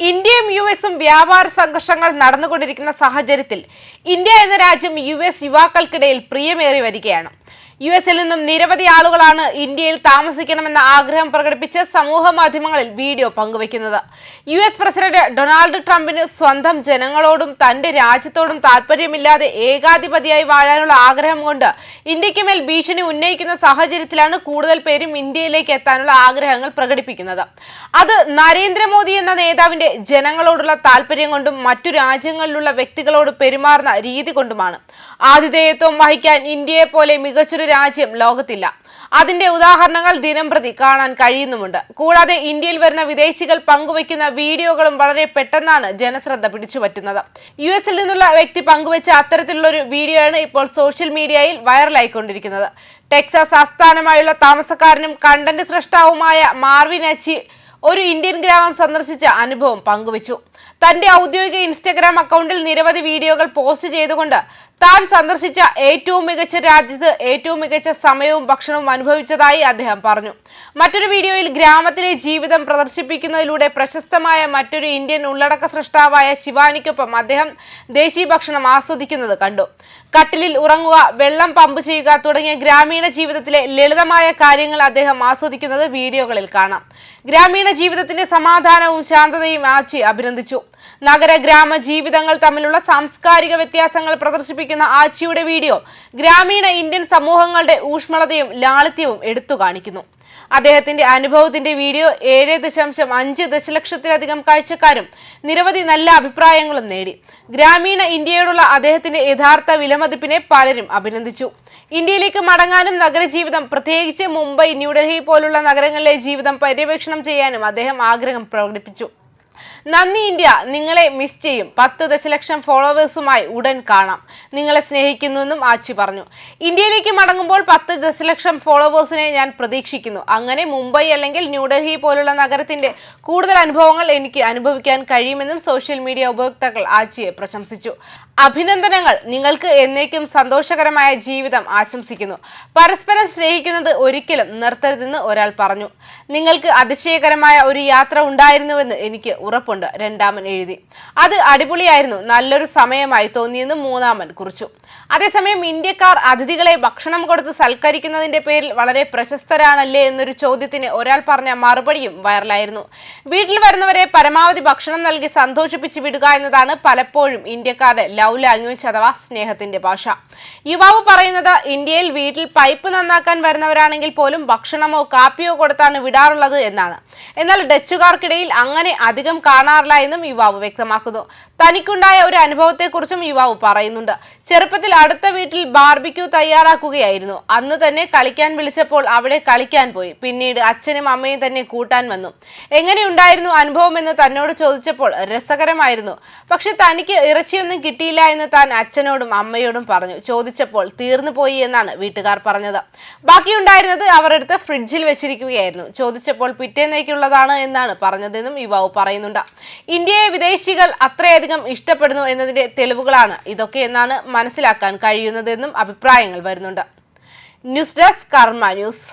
ഇന്ത്യയും യു എസും വ്യാപാര സംഘർഷങ്ങൾ നടന്നുകൊണ്ടിരിക്കുന്ന സാഹചര്യത്തിൽ ഇന്ത്യ എന്ന രാജ്യം യു എസ് യുവാക്കൾക്കിടയിൽ പ്രിയമേറി വരികയാണ്. യു എസിൽ നിന്നും നിരവധി ആളുകളാണ് ഇന്ത്യയിൽ താമസിക്കണമെന്ന ആഗ്രഹം പ്രകടിപ്പിച്ച് സമൂഹ മാധ്യമങ്ങളിൽ വീഡിയോ പങ്കുവയ്ക്കുന്നത്. യു എസ് പ്രസിഡന്റ് ഡൊണാൾഡ് ട്രംപിന് സ്വന്തം ജനങ്ങളോടും തന്റെ രാജ്യത്തോടും താല്പര്യമില്ലാതെ ഏകാധിപതിയായി വാഴാനുള്ള ആഗ്രഹം കൊണ്ട് ഇന്ത്യയ്ക്ക് മേൽ ഭീഷണി ഉന്നയിക്കുന്ന സാഹചര്യത്തിലാണ് കൂടുതൽ പേരും ഇന്ത്യയിലേക്ക് എത്താനുള്ള ആഗ്രഹങ്ങൾ പ്രകടിപ്പിക്കുന്നത്. അത് നരേന്ദ്രമോദി എന്ന നേതാവിന്റെ ജനങ്ങളോടുള്ള താല്പര്യം കൊണ്ടും മറ്റു രാജ്യങ്ങളിലുള്ള വ്യക്തികളോട് പെരുമാറുന്ന രീതി കൊണ്ടുമാണ്. ആതിഥേയത്വം വഹിക്കാൻ ഇന്ത്യയെ പോലെ മികച്ചൊരു രാജ്യം ലോകത്തില്ല. അതിന്റെ ഉദാഹരണങ്ങൾ ദിനം പ്രതി കാണാൻ കഴിയുന്നുമുണ്ട്. കൂടാതെ ഇന്ത്യയിൽ വരുന്ന വിദേശികൾ പങ്കുവയ്ക്കുന്ന വീഡിയോകളും വളരെ പെട്ടെന്നാണ് ജനശ്രദ്ധ പിടിച്ചുപറ്റുന്നത് യു എസിൽ നിന്നുള്ള വ്യക്തി പങ്കുവച്ച അത്തരത്തിലുള്ള ഒരു വീഡിയോയാണ് ഇപ്പോൾ സോഷ്യൽ മീഡിയയിൽ വൈറലായിക്കൊണ്ടിരിക്കുന്നത്. ടെക്സാസ് ആസ്ഥാനമായുള്ള താമസക്കാരനും കണ്ടന്റ് സൃഷ്ടാവുമായ മാർവിൻ അച്ചി ഒരു ഇന്ത്യൻ ഗ്രാമം സന്ദർശിച്ച അനുഭവം പങ്കുവച്ചു. തന്റെ ഔദ്യോഗിക ഇൻസ്റ്റഗ്രാം അക്കൗണ്ടിൽ നിരവധി വീഡിയോകൾ പോസ്റ്റ് ചെയ്തുകൊണ്ട് താൻ സന്ദർശിച്ച ഏറ്റവും മികച്ച രാജ്യത്ത് ഏറ്റവും മികച്ച സമയവും ഭക്ഷണവും അനുഭവിച്ചതായി അദ്ദേഹം പറഞ്ഞു. മറ്റൊരു വീഡിയോയിൽ ഗ്രാമത്തിലെ ജീവിതം പ്രദർശിപ്പിക്കുന്നതിലൂടെ പ്രശസ്തമായ മറ്റൊരു ഇന്ത്യൻ ഉള്ളടക്ക സൃഷ്ടാവായ ശിവാനിക്കൊപ്പം അദ്ദേഹം ദേശീയ ഭക്ഷണം ആസ്വദിക്കുന്നത് കണ്ടു. കട്ടിലിൽ ഉറങ്ങുക വെള്ളം പമ്പ് ചെയ്യുക തുടങ്ങിയ ഗ്രാമീണ ജീവിതത്തിലെ ലളിതമായ കാര്യങ്ങൾ അദ്ദേഹം ആസ്വദിക്കുന്നത് വീഡിയോകളിൽ കാണാം. ഗ്രാമീണ ജീവിതത്തിന്റെ സമാധാനവും ശാന്തതയും ആച്ചി അഭിനന്ദിച്ചു. നഗര ഗ്രാമ ജീവിതങ്ങൾ തമ്മിലുള്ള സാംസ്കാരിക വ്യത്യാസങ്ങൾ പ്രദർശിപ്പിക്കുന്ന ആച്ചിയുടെ വീഡിയോ ഗ്രാമീണ ഇന്ത്യൻ സമൂഹങ്ങളുടെ ഊഷ്മളതയും ലാളിത്യവും എടുത്തു കാണിക്കുന്നു. അദ്ദേഹത്തിന്റെ അനുഭവത്തിന്റെ വീഡിയോ ഏഴ് ദശാംശം അഞ്ച് ദശലക്ഷത്തിലധികം കാഴ്ചക്കാരും നിരവധി നല്ല അഭിപ്രായങ്ങളും നേടി. ഗ്രാമീണ ഇന്ത്യയോടുള്ള അദ്ദേഹത്തിന്റെ യഥാർത്ഥ വിലമതിപ്പിനെ പലരും അഭിനന്ദിച്ചു. ഇന്ത്യയിലേക്ക് മടങ്ങാനും നഗരജീവിതം പ്രത്യേകിച്ച് മുംബൈ ന്യൂഡൽഹി പോലുള്ള നഗരങ്ങളിലെ ജീവിതം പര്യവേക്ഷണം ചെയ്യാനും അദ്ദേഹം ആഗ്രഹം പ്രകടിപ്പിച്ചു. നന്ദി ഇന്ത്യ നിങ്ങളെ മിസ് ചെയ്യും. പത്ത് ദശലക്ഷം ഫോളോവേഴ്സുമായി ഉടൻ കാണാം. നിങ്ങളെ സ്നേഹിക്കുന്നുവെന്നും ആച്ചി പറഞ്ഞു. ഇന്ത്യയിലേക്ക് മടങ്ങുമ്പോൾ പത്ത് ദശലക്ഷം ഫോളോവേഴ്സിനെ ഞാൻ പ്രതീക്ഷിക്കുന്നു. അങ്ങനെ മുംബൈ അല്ലെങ്കിൽ ന്യൂഡൽഹി പോലുള്ള നഗരത്തിന്റെ കൂടുതൽ അനുഭവങ്ങൾ എനിക്ക് അനുഭവിക്കാൻ കഴിയുമെന്നും സോഷ്യൽ മീഡിയ ഉപയോക്താക്കൾ ആച്ചിയെ പ്രശംസിച്ചു. അഭിനന്ദനങ്ങൾ. നിങ്ങൾക്ക് എന്നേക്കും സന്തോഷകരമായ ജീവിതം ആശംസിക്കുന്നു. പരസ്പരം സ്നേഹിക്കുന്നത് ഒരിക്കലും നിർത്തരുതെന്ന് ഒരാൾ പറഞ്ഞു. നിങ്ങൾക്ക് അതിശയകരമായ ഒരു യാത്ര ഉണ്ടായിരുന്നുവെന്ന് എനിക്ക് ഉറപ്പുണ്ട് രണ്ടാമൻ എഴുതി. അത് അടിപൊളിയായിരുന്നു നല്ലൊരു സമയമായി തോന്നിയെന്ന് മൂന്നാമൻ കുറിച്ചു. അതേസമയം ഇന്ത്യക്കാർ അതിഥികളെ ഭക്ഷണം കൊടുത്ത് സൽക്കരിക്കുന്നതിന്റെ പേരിൽ വളരെ പ്രശസ്തരാണല്ലേ എന്നൊരു ചോദ്യത്തിന് ഒരാൾ പറഞ്ഞ മറുപടിയും വൈറലായിരുന്നു. വീട്ടിൽ വരുന്നവരെ പരമാവധി ഭക്ഷണം നൽകി സന്തോഷിപ്പിച്ച് വിടുക എന്നതാണ് പലപ്പോഴും ഇന്ത്യക്കാരുടെ ലവ് ലാംഗ്വേജ് അഥവാ സ്നേഹത്തിന്റെ ഭാഷ. യുവാവ് പറയുന്നത് ഇന്ത്യയിൽ വീട്ടിൽ പൈപ്പ് നന്നാക്കാൻ വരുന്നവരാണെങ്കിൽ പോലും ഭക്ഷണമോ കാപ്പിയോ കൊടുത്താണ് വിടാറുള്ളത് എന്നാണ്. എന്നാൽ ഡച്ചുകാർക്കിടയിൽ അങ്ങനെ അധികം കാണാറില്ല എന്നും യുവാവ് വ്യക്തമാക്കുന്നു. തനിക്കുണ്ടായ ഒരു അനുഭവത്തെക്കുറിച്ചും യുവാവ് പറയുന്നുണ്ട്. ചെറുപ്പത്തിൽ അടുത്ത വീട്ടിൽ ബാർബിക്യൂ തയ്യാറാക്കുകയായിരുന്നു. അന്ന് തന്നെ കളിക്കാൻ വിളിച്ചപ്പോൾ അവിടെ കളിക്കാൻ പോയി. പിന്നീട് അച്ഛനും അമ്മയും തന്നെ കൂട്ടാൻ വന്നു. എങ്ങനെയുണ്ടായിരുന്നു അനുഭവം എന്ന് തന്നോട് ചോദിച്ചപ്പോൾ രസകരമായിരുന്നു. പക്ഷെ തനിക്ക് ഇറച്ചിയൊന്നും കിട്ടിയില്ല എന്ന് താൻ അച്ഛനോടും അമ്മയോടും പറഞ്ഞു. ചോദിച്ചപ്പോൾ തീർന്നു പോയി എന്നാണ് വീട്ടുകാർ പറഞ്ഞത്. ബാക്കിയുണ്ടായിരുന്നത് അവർ എടുത്ത് ഫ്രിഡ്ജിൽ വെച്ചിരിക്കുകയായിരുന്നു. ചോദിച്ചപ്പോൾ പിറ്റേന്നേക്കുള്ളതാണ് എന്നാണ് പറഞ്ഞതെന്നും യുവാവ് പറയുന്നുണ്ട് ഇന്ത്യയെ വിദേശികൾ അത്രയധികം ഇഷ്ടപ്പെടുന്നു എന്നതിന്റെ തെളിവുകളാണ് ഇതൊക്കെ എന്നാണ് മനസ്സിലാക്കാൻ കഴിയുന്നതെന്നും അഭിപ്രായങ്ങൾ വരുന്നുണ്ട്. News desk Karma news.